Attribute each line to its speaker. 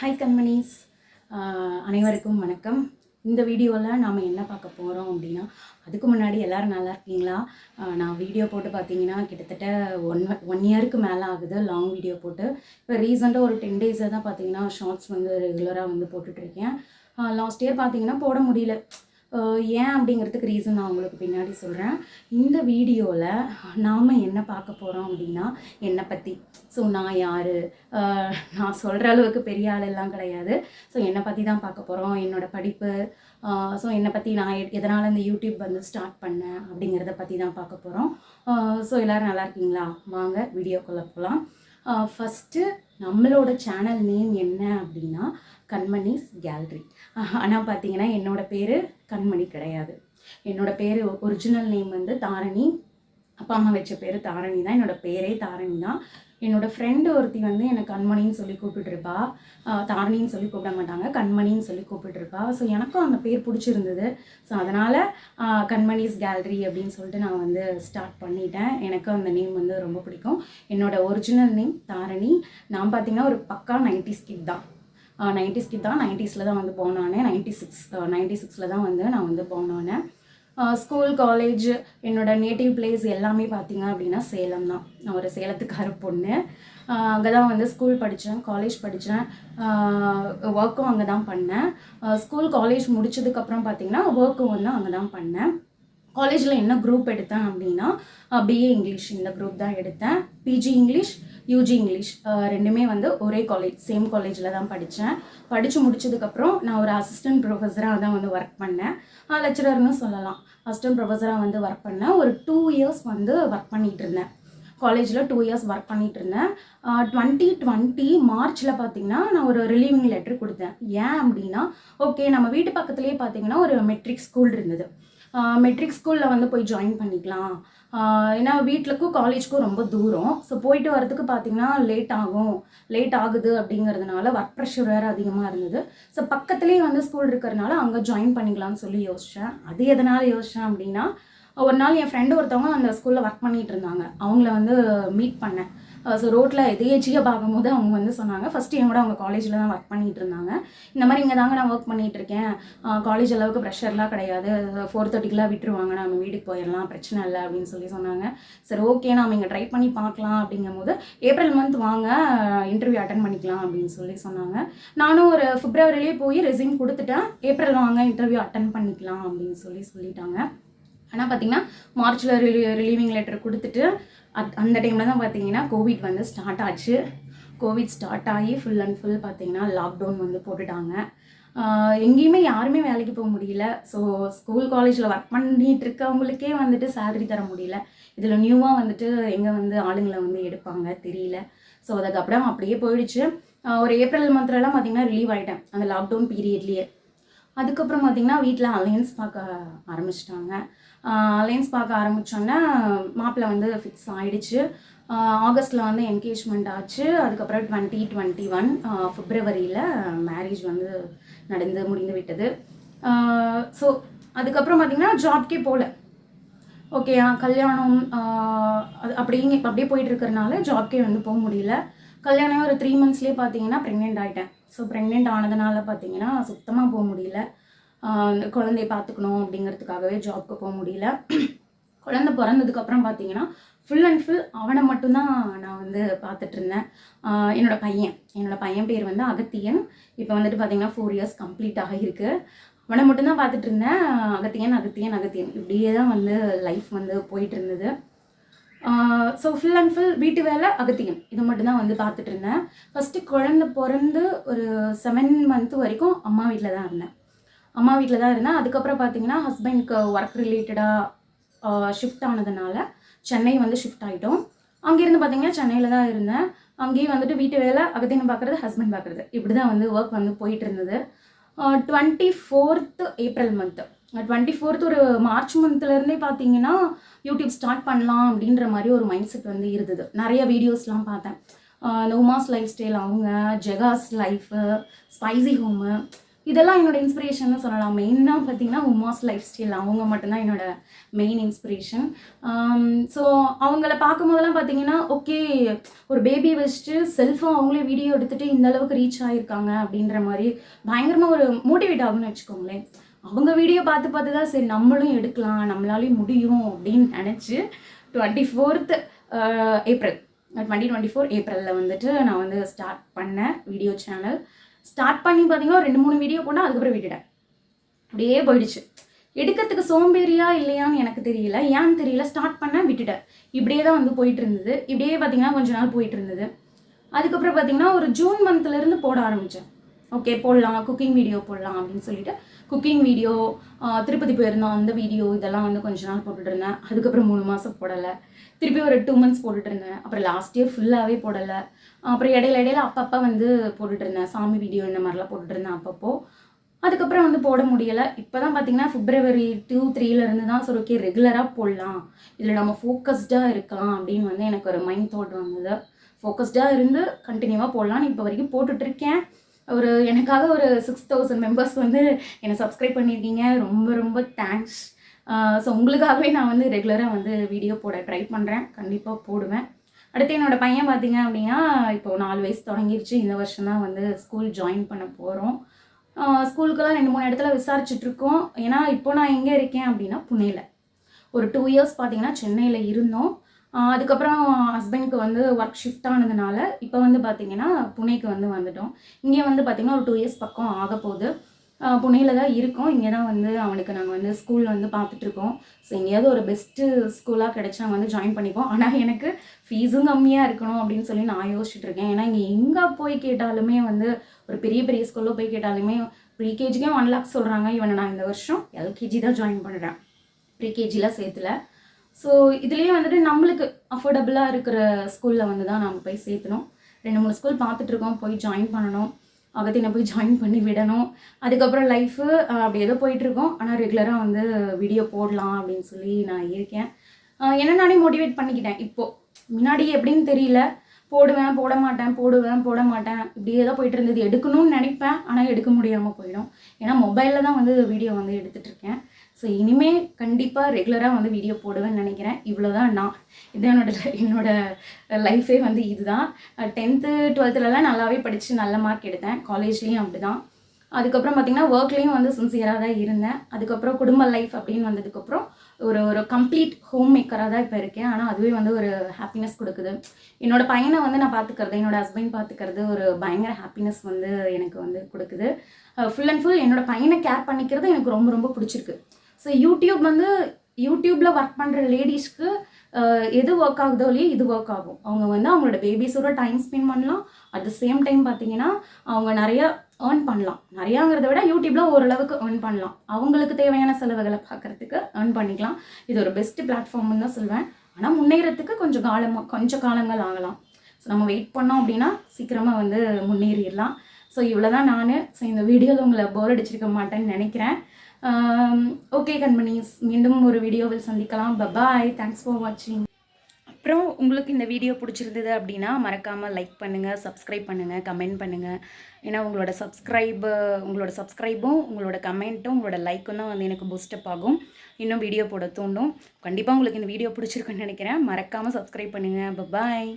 Speaker 1: Hi கண்மணிஸ். அனைவருக்கும் வணக்கம். இந்த வீடியோவில் நாம் என்ன பார்க்க போகிறோம் அப்படின்னா அதுக்கு முன்னாடி எல்லோரும் நல்லா இருக்கீங்களா? நான் வீடியோ போட்டு பார்த்தீங்கன்னா கிட்டத்தட்ட ஒன் ஒன் இயருக்கு மேலே ஆகுது லாங் வீடியோ போட்டு. இப்போ ரீசெண்டாக ஒரு டென் டேஸாக தான் பார்த்தீங்கன்னா ஷார்ட்ஸ் வந்து ரெகுலராக வந்து போட்டுட்ருக்கேன் லாஸ்ட் இயர் பார்த்தீங்கன்னா போட முடியல. ஏன் அப்படிங்கிறதுக்கு ரீசன் நான் உங்களுக்கு பின்னாடி சொல்கிறேன் இந்த வீடியோவில் நாம் என்ன பார்க்க போகிறோம் அப்படின்னா என்னை பற்றி ஸோ நான் யார்? நான் சொல்கிற அளவுக்கு பெரிய ஆளெல்லாம் கிடையாது. ஸோ என்னை பற்றி தான் பார்க்க போகிறோம் என்னோட படிப்பு ஸோ என்னை பற்றி நான் எதனால் இந்த யூடியூப் வந்து ஸ்டார்ட் பண்ணேன் அப்படிங்கிறத பற்றி தான் பார்க்க போகிறோம் ஸோ எல்லோரும் நல்லா இருக்கீங்களா? வாங்க வீடியோக்குள்ளே போகலாம் ஃபஸ்ட்டு நம்மளோட சேனல் நேம் என்ன அப்படின்னா கண்மணிஸ் கேலரி ஆனால் பார்த்தீங்கன்னா என்னோடய பேர் கண்மணி கிடையாது. என்னோட பேர் ஒரிஜினல் நேம் வந்து தாரணி. அப்பா அம்மா வச்ச பேர் தாரணி தான். என்னோடய பேரே தாரணி தான். என்னோடய ஃப்ரெண்டு ஒருத்தி வந்து என்னை கண்மணின்னு சொல்லி கூப்பிட்டுருப்பா தாரணின்னு சொல்லி கூப்பிட மாட்டாங்க. கண்மணின்னு சொல்லி கூப்பிட்டுருப்பா ஸோ எனக்கும் அந்த பேர் பிடிச்சிருந்தது. ஸோ அதனால் கண்மணிஸ் கேலரி அப்படின்னு சொல்லிட்டு நான் வந்து ஸ்டார்ட் பண்ணிட்டேன். எனக்கும் அந்த நேம் வந்து ரொம்ப பிடிக்கும். என்னோடய ஒரிஜினல் நேம் தாரணி. நான் பார்த்தீங்கன்னா ஒரு பக்கா நைன்டி ஸ்கிட் தான். நைன்டி ஸ்கிட் தான் நைன்டிஸில் தான் வந்து போனானே நைன்டி சிக்ஸ் நைன்டி சிக்ஸில் தான் வந்து நான் வந்து போனானேன் ஸ்கூல் காலேஜ் என்னோட நேட்டிவ் பிளேஸ் எல்லாமே பார்த்தீங்க அப்படின்னா சேலம் தான். நான் ஒரு சேலத்துக்கார பொண்ணு. அங்கே தான் வந்து ஸ்கூல் படித்தேன் காலேஜ் படித்தேன் ஒர்க்கும் அங்கே தான் பண்ணேன். ஸ்கூல் காலேஜ் முடித்ததுக்கப்புறம் பார்த்தீங்கன்னா ஒர்க்கும் வந்து அங்கே தான் பண்ணேன். காலேஜில் என்ன குரூப் எடுத்தேன் அப்படின்னா பிஏ இங்கிலீஷ் இந்த குரூப் தான் எடுத்தேன். பிஜி இங்கிலீஷ் யூஜி இங்கிலீஷ் ரெண்டுமே வந்து ஒரே காலேஜ் சேம் காலேஜில் தான் படித்தேன் படித்து முடிச்சதுக்கப்புறம் நான் ஒரு அசிஸ்டன்ட் ப்ரொஃபஸராக தான் வந்து ஒர்க் பண்ணேன். லெக்சரர்னு சொல்லலாம். அசிஸ்டன்ட் ப்ரொஃபஸராக வந்து ஒர்க் பண்ணேன். ஒரு டூ இயர்ஸ் வந்து ஒர்க் பண்ணிகிட்டு இருந்தேன். காலேஜில் டூ இயர்ஸ் ஒர்க் பண்ணிட்டு இருந்தேன். டுவெண்ட்டி டுவெண்ட்டி மார்ச்சில் பார்த்தீங்கன்னா நான் ஒரு ரிலீவிங் லெட்டர் கொடுத்தேன். ஏன் அப்படின்னா ஓகே நம்ம வீட்டு பக்கத்துலேயே பார்த்தீங்கன்னா ஒரு மெட்ரிக் ஸ்கூல் இருந்தது. மெட்ரிக் ஸ்கூலில் வந்து போய் ஜாயின் பண்ணிக்கலாம். ஏன்னா வீட்டுக்கும் காலேஜ்க்கும் ரொம்ப தூரம். ஸோ போயிட்டு வரதுக்கு பார்த்தீங்கன்னா லேட் ஆகும். லேட் ஆகுது அப்படிங்கிறதுனால ஒர்க் ப்ரெஷர் வேறு அதிகமாக இருந்தது. ஸோ பக்கத்துலேயே வந்து ஸ்கூல் இருக்கிறனால அங்கே ஜாயின் பண்ணிக்கலாம்னு சொல்லி யோசித்தேன் அது எதனால் யோசித்தேன் அப்படின்னா ஒரு நாள் என் ஃப்ரெண்டு ஒருத்தவங்க அந்த ஸ்கூலில் ஒர்க் பண்ணிகிட்டு இருந்தாங்க. அவங்கள வந்து மீட் பண்ணேன். ஸோ ரோட்டில் எதேச்சியாக பார்க்கும்போது அவங்க வந்து சொன்னாங்க ஃபஸ்ட்டு என் கூட அவங்க காலேஜில் தான் ஒர்க் பண்ணிகிட்டு இருந்தாங்க. இந்த மாதிரி இங்கே தாங்க நான் ஒர்க் பண்ணிகிட்டு இருக்கேன். காலேஜ் அளவுக்கு ப்ரெஷர்லாம் கிடையாது. ஃபோர் தேர்ட்டிக்கெலாம் விட்டுருவாங்க. நம்ம வீட்டுக்கு போயிடலாம் பிரச்சனை இல்லை அப்படின்னு சொல்லி சொன்னாங்க. சரி ஓகே நாம் இங்கே ட்ரை பண்ணி பார்க்கலாம் அப்படிங்கும்போது ஏப்ரல் மந்த் வாங்க இன்டர்வியூ அட்டன் பண்ணிக்கலாம் அப்படின்னு சொல்லி சொன்னாங்க. நானும் ஒரு ஃபிப்ரவரிலே போய் ரெசியூம் கொடுத்துட்டேன். ஏப்ரல் வாங்க இன்டர்வியூ அட்டன் பண்ணிக்கலாம் அப்படின்னு சொல்லி சொல்லிட்டாங்க. ஆனால் பார்த்தீங்கன்னா மார்ச்சில் ரிலீவிங் லெட்டர் கொடுத்துட்டு அத் அந்த டைமில் தான் பார்த்தீங்கன்னா கோவிட் வந்து ஸ்டார்ட் ஆச்சு. கோவிட் ஸ்டார்ட் ஆகி ஃபுல் அண்ட் ஃபுல் பார்த்தீங்கன்னா லாக்டவுன் வந்து போட்டுட்டாங்க. எங்கேயுமே யாருமே வேலைக்கு போக முடியல. ஸோ ஸ்கூல் காலேஜில் ஒர்க் பண்ணிட்டு இருக்கவங்களுக்கே வந்துட்டு சேலரி தர முடியல. இதில் நியூவாக வந்துட்டு எங்கே வந்து ஆளுங்களை வந்து எடுப்பாங்க தெரியல. ஸோ அதுக்கப்புறம் அப்படியே போயிடுச்சு. ஒரு ஏப்ரல் மந்த்லலாம் பார்த்தீங்கன்னா ரிலீவ் ஆகிட்டேன் அந்த லாக்டவுன் பீரியட்லேயே அதுக்கப்புறம் பார்த்தீங்கன்னா வீட்டில் அலையன்ஸ் பார்க்க ஆரம்பிச்சிட்டாங்க. அலையன்ஸ் பார்க்க ஆரம்பித்தோன்னே மாப்பிள்ளை வந்து ஃபிக்ஸ் ஆகிடுச்சு ஆகஸ்ட்டில் வந்து என்கேஜ்மெண்ட் ஆச்சு. அதுக்கப்புறம் டுவெண்ட்டி டுவெண்ட்டி ஒன் ஃபிப்ரவரியில் மேரேஜ் வந்து நடந்து முடிந்து விட்டது. ஸோ அதுக்கப்புறம் பார்த்தீங்கன்னா ஜாப்க்கே போகல ஓகே கல்யாணம் அது அப்படிங்க அப்படியே போயிட்டு இருக்கிறனால ஜாப்க்கே வந்து போக முடியல. கல்யாணம் ஒரு த்ரீ மந்த்ஸ்லேயே பார்த்தீங்கன்னா ப்ரெக்னென்ட் ஆகிட்டேன் ஸோ ப்ரெக்னென்ட் ஆனதுனால பார்த்தீங்கன்னா சுத்தமாக போக முடியல. குழந்தைய பார்த்துக்கணும் அப்படிங்கிறதுக்காகவே ஜாப்க்கு போக முடியல. குழந்தை பிறந்ததுக்கப்புறம் பார்த்தீங்கன்னா ஃபுல் அண்ட் ஃபுல் அவனை மட்டும்தான் நான் வந்து பார்த்துட்டு இருந்தேன். என்னோட பையன். என்னோட பையன் பேர் வந்து அகத்தியன். இப்போ வந்துட்டு பார்த்தீங்கன்னா ஃபோர் இயர்ஸ் கம்ப்ளீட் ஆகியிருக்கு அவனை மட்டும்தான் பார்த்துட்டு இருந்தேன். அகத்தியன் அகத்தியன் அகத்தியன். இப்படியே தான் வந்து லைஃப் வந்து போயிட்டு இருந்தது. ஸோ ஃபுல் அண்ட் ஃபுல் வீட்டு வேலை அகத்தியம். இது மட்டும்தான் வந்து பார்த்துட்டு இருந்தேன். ஃபஸ்ட்டு குழந்த பிறந்து ஒரு செவன் மந்த் வரைக்கும் அம்மா வீட்டில் தான் இருந்தேன். அம்மா வீட்டில் தான் இருந்தேன். அதுக்கப்புறம் பார்த்தீங்கன்னா ஹஸ்பண்ட்க்கு ஒர்க் ரிலேட்டடாக ஷிஃப்ட் ஆனதுனால சென்னை வந்து ஷிஃப்ட் ஆகிட்டோம் அங்கேருந்து பார்த்தீங்கன்னா சென்னையில் தான் இருந்தேன். அங்கேயும் வந்துட்டு வீட்டு வேலை அகத்தியம் பார்க்குறது ஹஸ்பண்ட் பார்க்குறது. இப்படி தான் வந்து ஒர்க் வந்து போயிட்டு இருந்தது. Twenty fourth April month twenty fourth ஒரு மார்ச் மந்த்லேருந்தே பார்த்தீங்கன்னா யூடியூப் ஸ்டார்ட் பண்ணலாம் அப்படின்ற மாதிரி ஒரு மைண்ட் செட் வந்து இருந்தது. நிறைய வீடியோஸ்லாம் பார்த்தேன். ஆஹ் இந்த உமாஸ் லைஃப் ஸ்டைல் அவங்க ஜெகாஸ் லைஃபு ஸ்பைசி ஹோமு இதெல்லாம் என்னோட இன்ஸ்பிரேஷன் சொல்லலாம். மெயினாக பார்த்தீங்கன்னா உமாஸ் லைஃப் ஸ்டைல் அவங்க மட்டும்தான் என்னோட மெயின் இன்ஸ்பிரேஷன் ஸோ அவங்கள பார்க்கும்போதெல்லாம் பார்த்தீங்கன்னா ஓகே ஒரு பேபி வச்சுட்டு செல்ஃபாக அவங்களே வீடியோ எடுத்துகிட்டு இந்த அளவுக்கு ரீச் ஆகிருக்காங்க அப்படின்ற மாதிரி பயங்கரமாக ஒரு மோட்டிவேட் ஆகும்னு வச்சுக்கோங்களேன். அவங்க வீடியோ பார்த்து பார்த்து தான் சரி நம்மளும் எடுக்கலாம் நம்மளாலையும் முடியும் அப்படின்னு நினச்சி twenty fourth April twenty twenty four ஏப்ரலில் வந்துட்டு நான் வந்து ஸ்டார்ட் பண்ணேன் வீடியோ சேனல் ஸ்டார்ட் பண்ணி பார்த்தீங்கன்னா ரெண்டு மூணு வீடியோ போனால் அதுக்கப்புறம் விட்டுட்டேன். அப்படியே போயிடுச்சு. எடுக்கிறதுக்கு சோம்பேறியா இல்லையான்னு எனக்கு தெரியல. ஏன்னு தெரியல ஸ்டார்ட் பண்ண விட்டுட்டேன். இப்படியே தான் வந்து போயிட்டு இருந்தது. இப்படியே பார்த்தீங்கன்னா கொஞ்ச நாள் போயிட்டு இருந்தது. அதுக்கப்புறம் பார்த்தீங்கன்னா ஒரு ஜூன் மந்த்லேருந்து போட ஆரம்பித்தேன் ஓகே போடலாம். குக்கிங் வீடியோ போடலாம் அப்படின்னு சொல்லிட்டு குக்கிங் வீடியோ திருப்பதி போயிருந்தோம். அந்த வீடியோ இதெல்லாம் வந்து கொஞ்ச நாள் போட்டுட்டு இருந்தேன். அதுக்கப்புறம் மூணு மாதம் போடலை. திருப்பி ஒரு டூ மந்த்ஸ் போட்டுட்டு இருந்தேன். அப்புறம் லாஸ்ட் இயர் ஃபுல்லாகவே போடலை. அப்புறம் இடையில இடையில அப்பப்போ வந்து போட்டுட்டு இருந்தேன். சாமி வீடியோ இந்த மாதிரிலாம் போட்டுட்டு இருந்தேன் அப்பப்போ. அதுக்கப்புறம் வந்து போட முடியலை. இப்போ தான் பார்த்தீங்கன்னா ஃபிப்ரவரி டூ த்ரீலேருந்து தான் சரி ஓகே ரெகுலராக போடலாம். இதில் நம்ம ஃபோக்கஸ்டாக இருக்கலாம் அப்படின்னு வந்து எனக்கு ஒரு மைண்ட் தாட் வந்தது. ஃபோக்கஸ்டாக இருந்து கண்டினியூவாக போடலான்னு இப்போ வரைக்கும் போட்டுட்ருக்கேன் ஒரு எனக்காக ஒரு சிக்ஸ் தௌசண்ட் மெம்பர்ஸ் வந்து என்னை சப்ஸ்கிரைப் பண்ணியிருக்கீங்க. ரொம்ப ரொம்ப தேங்க்ஸ் ஸோ உங்களுக்காகவே நான் வந்து ரெகுலராக வந்து வீடியோ போட ட்ரை பண்ணுறேன் கண்டிப்பாக போடுவேன். அடுத்து என்னோடய பையன் பார்த்தீங்க அப்படின்னா இப்போ நாலு வயசு தொடங்கிருச்சு. இந்த வருஷம் தான் வந்து ஸ்கூல் ஜாயின் பண்ண போகிறோம் ஸ்கூலுக்கெல்லாம் ரெண்டு மூணு இடத்துல விசாரிச்சுட்ருக்கோம் ஏன்னா இப்போ நான் எங்கே இருக்கேன் அப்படின்னா புனேல. ஒரு டூ இயர்ஸ் பார்த்தீங்கன்னா சென்னையில் இருந்தோம். அதுக்கப்புறம் ஹஸ்பண்ட்க்கு வந்து ஒர்க் ஷிஃப்ட் ஆனதுனால இப்போ வந்து பார்த்திங்கன்னா புனேக்கு வந்து வந்துட்டோம். இங்கே வந்து பார்த்திங்கன்னா ஒரு டூ இயர்ஸ் பக்கம் ஆக போகுது. புனேல தான் இருக்கோம். இங்கே தான் வந்து அவனுக்கு நாங்கள் வந்து ஸ்கூல் வந்து பார்த்துட்ருக்கோம் ஸோ எங்கேயாவது ஒரு பெஸ்ட்டு ஸ்கூலாக கிடச்சா வந்து ஜாயின் பண்ணிப்போம். ஆனால் எனக்கு ஃபீஸும் கம்மியாக இருக்கணும் அப்படின்னு சொல்லி நான் யோசிச்சுட்டு இருக்கேன். ஏன்னா இங்கே எங்கே போய் கேட்டாலுமே வந்து ஒரு பெரிய பெரிய ஸ்கூலில் போய் கேட்டாலுமே ப்ரீகேஜிக்கே ஒன் லேக் சொல்கிறாங்க இவனை நான் இந்த வருஷம் எல்கேஜி தான் ஜாயின் பண்ணுறேன் ப்ரீகேஜிலாம் சேர்த்துல. ஸோ இதுலேயே வந்துட்டு நம்மளுக்கு அஃபோர்டபுளாக இருக்கிற ஸ்கூலில் வந்து தான் நம்ம போய் சேர்த்தணும். ரெண்டு மூணு ஸ்கூல் பார்த்துட்ருக்கோம் போய் ஜாயின் பண்ணணும். அகத்தினை போய் ஜாயின் பண்ணி விடணும். அதுக்கப்புறம் லைஃபு அப்படி ஏதோ போயிட்டுருக்கோம் ஆனால் ரெகுலராக வந்து வீடியோ போடலாம் அப்படின்னு சொல்லி நான் இருக்கேன். என்ன நானே மோட்டிவேட் பண்ணிக்கிட்டேன். இப்போது முன்னாடி எப்படின்னு தெரியல. போடுவேன் போட மாட்டேன் போடுவேன் போட மாட்டேன். இப்படியே தான் போயிட்டு இருந்தது. எடுக்கணும்னு நினைப்பேன். ஆனால் எடுக்க முடியாமல் போயிடும். ஏன்னா மொபைலில் தான் வந்து வீடியோ வந்து எடுத்துகிட்டு இருக்கேன். ஸோ இனிமேல் கண்டிப்பாக ரெகுலராக வந்து வீடியோ போடுவேன்னு நினைக்கிறேன். இவ்வளோதான் நான். இது என்னோட என்னோட லைஃபே வந்து இதுதான். டென்த்து டுவெல்த்துலலாம் நல்லாவே படித்து நல்ல மார்க் எடுத்தேன். காலேஜ்லேயும் அப்படி தான் அதுக்கப்புறம் பார்த்திங்கன்னா ஒர்க்லேயும் வந்து சின்சியராக தான் இருந்தேன். அதுக்கப்புறம் குடும்ப லைஃப் அப்படின்னு வந்ததுக்கப்புறம் ஒரு ஒரு கம்ப்ளீட் ஹோம் மேக்கராக தான் இப்போ இருக்கேன். ஆனால் அதுவே வந்து ஒரு ஹாப்பினஸ் கொடுக்குது. என்னோட பையனை வந்து நான் பார்த்துக்கிறது என்னோட ஹஸ்பண்ட் பார்த்துக்கிறது ஒரு பயங்கர ஹாப்பினஸ் வந்து எனக்கு வந்து கொடுக்குது. ஃபுல் அண்ட் ஃபுல் என்னோட பையனை கேர் பண்ணிக்கிறது எனக்கு ரொம்ப ரொம்ப பிடிச்சிருக்கு. ஸோ யூடியூப் வந்து யூடியூப்பில் ஒர்க் பண்ணுற லேடிஸ்க்கு எது ஒர்க் ஆகுதோ இல்லையோ இது ஒர்க் ஆகும். அவங்க வந்து அவங்களோட பேபிஸோட டைம் ஸ்பெண்ட் பண்ணலாம். அட் த சேம் டைம் பார்த்தீங்கன்னா அவங்க நிறைய ஏர்ன் பண்ணலாம். நிறையாங்கிறத விட யூடியூப்பில் ஓரளவுக்கு ஏர்ன் பண்ணலாம். அவங்களுக்கு தேவையான செலவுகளை பார்க்குறதுக்கு ஏர்ன் பண்ணிக்கலாம். இது ஒரு பெஸ்ட்டு பிளாட்ஃபார்ம்னு தான் சொல்வேன். ஆனால் முன்னேறத்துக்கு கொஞ்சம் காலமாக கொஞ்சம் காலங்கள் ஆகலாம். ஸோ நம்ம வெயிட் பண்ணோம் அப்படின்னா சீக்கிரமாக வந்து முன்னேறிடலாம். ஸோ இவ்வளோ தான் நான். ஸோ இந்த வீடியோவில் உங்களை போர் அடிச்சிருக்க மாட்டேன்னு நினைக்கிறேன். Um, ஓகே கண்மணிஸ் மீண்டும் ஒரு வீடியோவில் சந்திக்கலாம். பபாய் தேங்க்ஸ் ஃபார் வாட்சிங் அப்புறம் உங்களுக்கு இந்த வீடியோ பிடிச்சிருந்தது அப்படின்னா மறக்காமல் லைக் பண்ணுங்கள் சப்ஸ்கிரைப் பண்ணுங்கள் கமெண்ட் பண்ணுங்கள் ஏன்னா உங்களோட சப்ஸ்கிரைபு உங்களோட சப்ஸ்கிரைபும் உங்களோட கமெண்ட்டும் உங்களோட லைக்கும் தான் வந்து எனக்கு பூஸ்டப் ஆகும். இன்னும் வீடியோ போட தூண்டும். கண்டிப்பாக உங்களுக்கு இந்த வீடியோ பிடிச்சிருக்குன்னு நினைக்கிறேன். மறக்காமல் சப்ஸ்கிரைப் பண்ணுங்கள் பபாய்